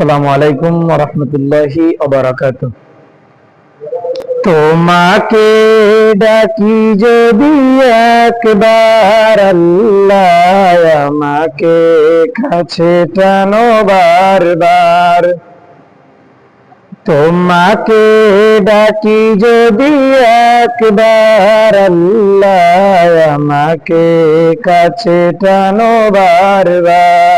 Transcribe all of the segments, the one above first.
আসসালামু আলাইকুম রহমতুল্লাহি অবরাকাত তোমাকে ডাকি যদি একবার আল্লাহ আমাকে কাছে টানো বারবার। তোমাকে ডাকি যদি একবার আল্লাহ আমাকে কাছে টানো বারবার।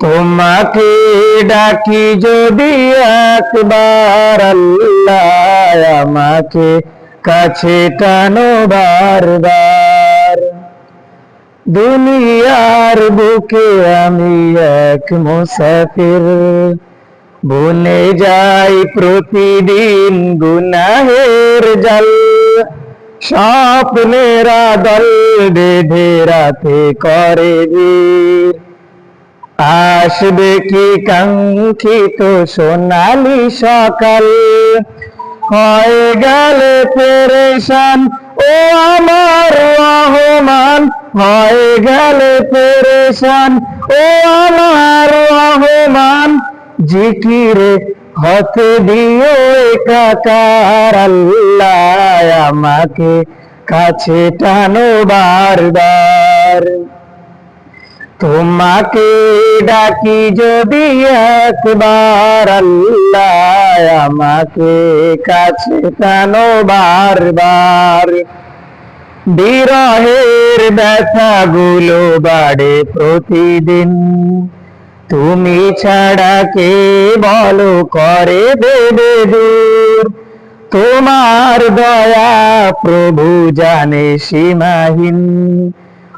তোমাকে ডাকি যদি একবার আল্লাহ আমাকে কাছে টানো বারবার। দুনিয়ার বুকে আমি এক মুসাফির। বনে যাই প্রতিদিন গুনাহের জল। স্বপ্নেরা দল বেঁধে রাতে করে বীর। আসবে কি কাঙ্ক্ষিত সোনালি সকাল? হয়ে গেলে পেরেশান, ও আমার রহমান। হয়ে গেলে পেরেশান, ও আমার রহমান। জিকিরে হতে দিও একাকার আল্লাহ আমাকে কাছে টানো বারবার। তোমাকে ডাকি যদি একবার আল্লাহ আমাকে কাছে টানো বারবার। বিরহের ব্যথাগুলো বাড়ে প্রতিদিন। তুমি ছাড়া কে বলো করে দেবে দূর। তোমার দয়া প্রভু জানে সীমাহীন।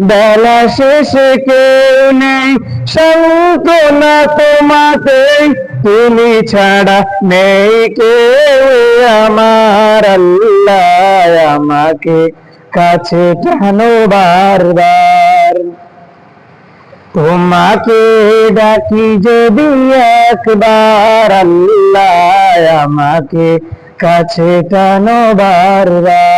বেলা শেষে কেউ নেই। সান্ত্বনা তোমাতে তুমি ছাড়া নেই কেউ। আমার আল্লাহ আমাকে কাছে টানো বারবার? তোমাকে ডাকি যদি একবার, আল্লাহ আমাকে কাছে টানো বারবার?